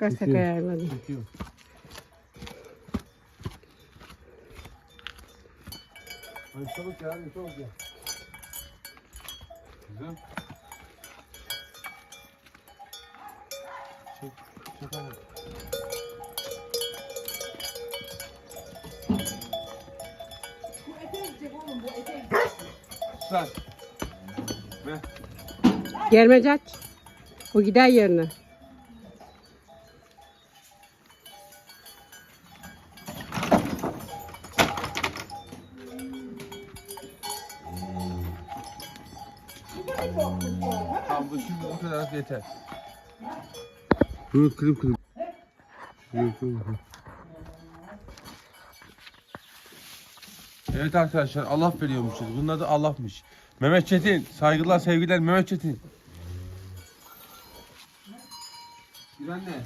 Kaç dakika ayarladım. Çekiyor. Ay çabuk ya, çabuk ya. Güzel. Çek, çek ama. Sen. Ver. Germece aç. O gider yerine. Tamam bu şimdi bu kadar yeter. Bunu kırıp kırıp. Koy bakalım. Evet arkadaşlar Allah veriyormuşuz. Bunun adı Allah'mış. Mehmet Çetin. Saygılar sevgiler Mehmet Çetin. Bir anne.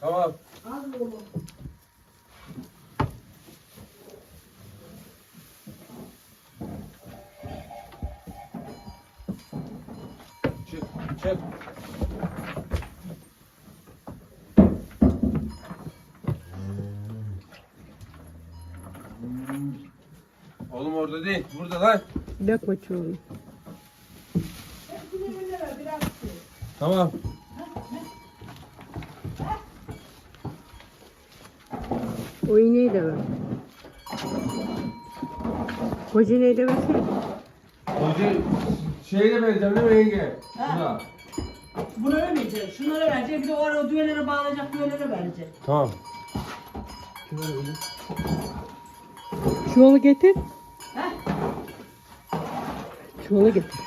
Tamam. Çık, çık. Oğlum orada değil, burada lan. Dökme çuvalını. Tamam. O iğneyi de ver. Koca iğneyi de versene. Hoca şeyle vereceğim değil mi yenge? Buna. Bunu vermeyecek. Şunları verecek. Bir de oraya düğelere bağlayacak düğelere verecek. Tamam. Çuvalı getir. Heh. Çuvalı getir.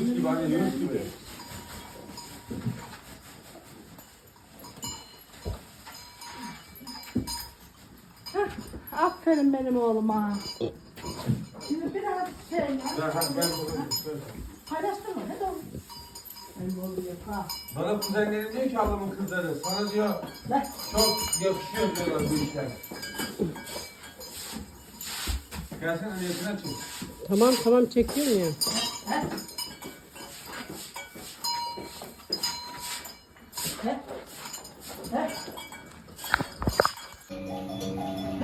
Yunus gibi anne Yunus gibi. Aferin benim oğluma. Şimdi biraz şey ya. Ben, ben, ben, mı? Ne de Benim oğlum ha. Bana kuzenlerim diyor ki ablamın kızları. Sana diyor Ver. çok yakışıyor diyorlar bu işler. Gelsene niyetine çık. Tamam tamam çekiyorum ya. He? He? He?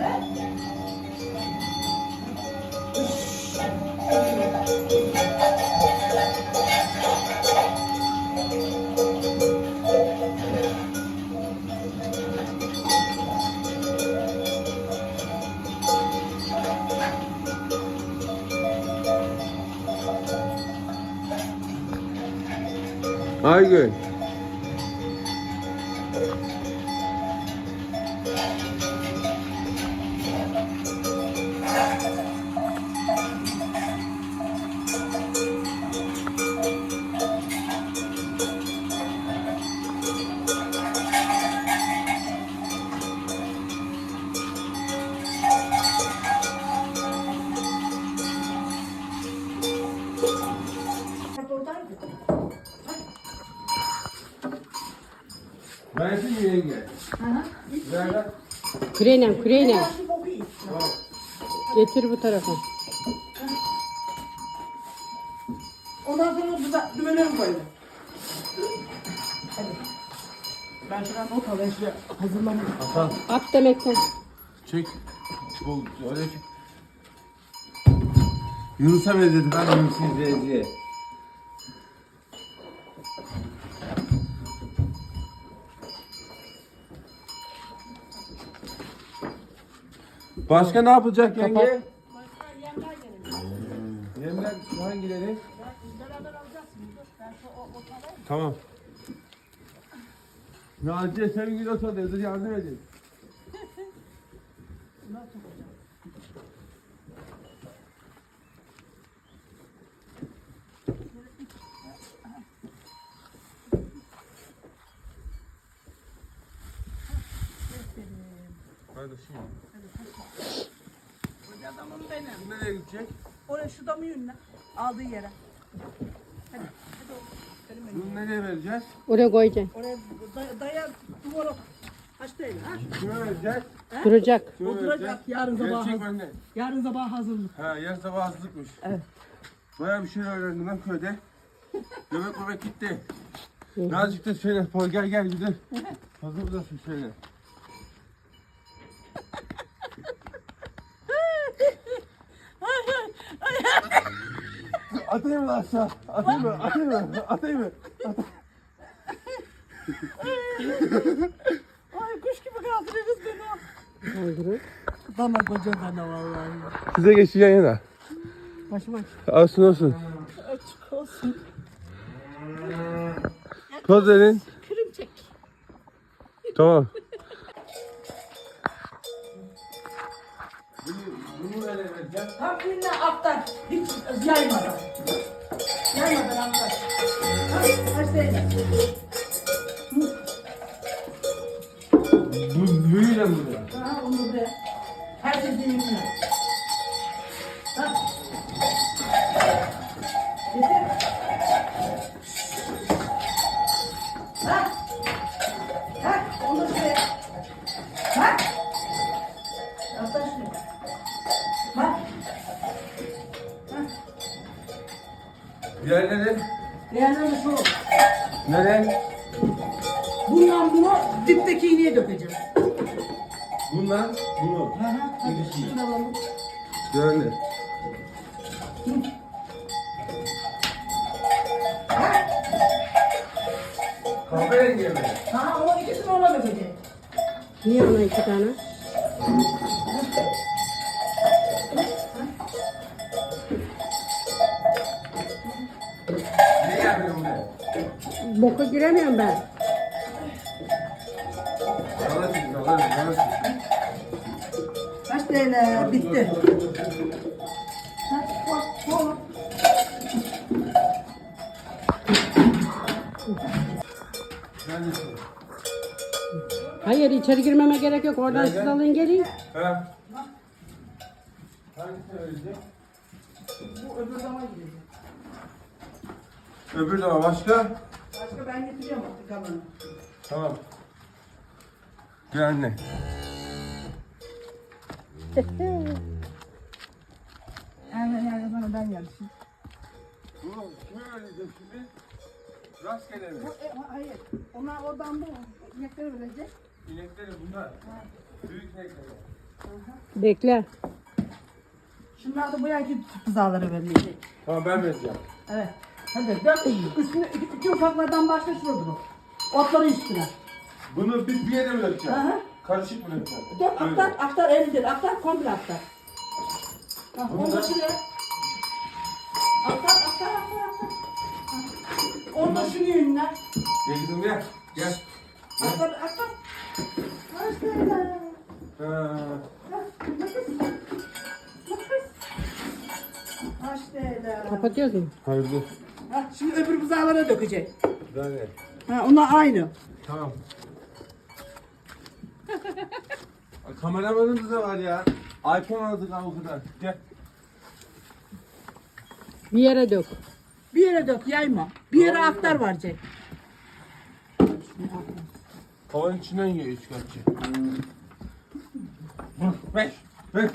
Aygül. Bak Versin mi yenge? Hı hı. Ver koku iç. Tamam. Getir bu tarafa. Ondan sonra dübe, dübeleri koyalım. Hadi. Ben şuna not alayım şuraya hazırlanayım. Hasan At demekten. çek. Bu öyle çek. Yunus'a benzedim ben Yunus'u izleyiciye. Başka ne yapılacak yenge? Kapat. Yemler hangileri? Tamam. Naciye sevgili oturuyor. Dur yardım edin. Kardeşim. Adamım benim. Nereye gidecek? Oraya şu damı yönüne. Aldığı yere. Bunu nereye vereceğiz? Oraya koyacaksın. Oraya day daya duvara. Kaç değil ha? Kime vereceğiz? Duracak. Kime Oturacak, yarın sabah Gerçek hazır. anne. Yarın sabah hazırlık. Ha yarın sabah hazırlıkmış. Evet. Bayağı bir şey öğrendim lan köyde. Göbek göbek gitti. Nazcık da söyle. Pol gel gel gidelim. Hazır mısın söyle. Atayım mı aşağı? Atayım mı? Atayım mı? Atayım mı? Ay kuş gibi kaldırırız beni. Kaldırır. Bana koca bana vallahi. Size geçeceğin yana. Başı baş. Olsun olsun. Açık olsun. Poz verin. Kırım çek. Tamam. Bunu nereye vereceğim? Tam birine aktar. Hiç yaymadan. Ha, Kaç değil. Bu büyüyle mi buraya? Ha onu be. Herkes yayınlıyor. Ha. Diğerleri Değerlendir şu. nereye? Bundan bunu dipteki iğneye dökeceğiz. Bunlar bunu. Hı hı. Hadi şunu alalım. Diğerleri. Kahverengi mi? Ha o ikisini ona dökeceğiz. Niye ona iki tane? Boka giremiyorum ben. Bana çık, bana çık, bana çık. Kaç TL bitti. Bak. Neredesin? Hayır içeri girmeme gerek yok. Oradan Nerede? siz alın gelin. Ha? Hangisini verecek? Bu öbür zaman gidecek. Öbür zaman başka? Ben getireceğim artık kalanı. Tamam. Gel anne. Yani yani bana ben yarışayım. Bunu kime vereceğim şimdi? Rastgele mi? Bu, e, ha- hayır. Onlar oradan bu inekleri verecek. İnekleri bunlar. Büyük inekleri. Bekle. Şunlar da bu yaki kızaları verilecek. Tamam ben vereceğim. Evet. Hadi dört üstüne iki, iki ufaklardan başka şurada dur. Otları üstüne. Bunu bir, bir yere mi dökeceğim? Aha. Karışık? Dört Böyle. aktar, aktar elidir. Aktar komple aktar. Ha, Bunu onu da da- şuraya. Aktar, aktar, aktar, aktar. Ha. Onu da şunun yönüne. Gel kızım gel. Gel. Aktar, aktar. Tane? Ha. Kapatıyoruz mu? Hayır dur. Ha, şimdi öbür buzağlara dökecek. Ne? Ha, onlar aynı. Tamam. Ay, Kameramanımız da var ya. iPhone aldık ha o kadar. Gel. Bir yere dök. Bir yere dök, yayma. Bir yere aktar verecek. Tavanın içinden yiyor üç kaççı. Ver. Ver.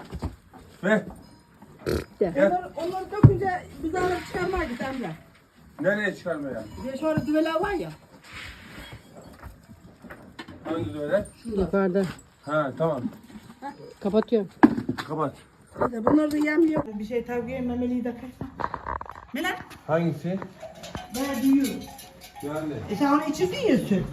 Ver. De. Onları, onları dökünce buzağları çıkarmaya git Emre. Nereye çıkarmaya? Bir de şöyle düveler var ya. Hangi öyle? Yukarıda. Ha tamam. Kapatıyorum. Kapat. Hadi bunları da yemiyor. Bir şey tavsiye memeliyi de kaçsa. Melek. Hangisi? Ben diyor. Yani. E sen onu içirdin ya süt.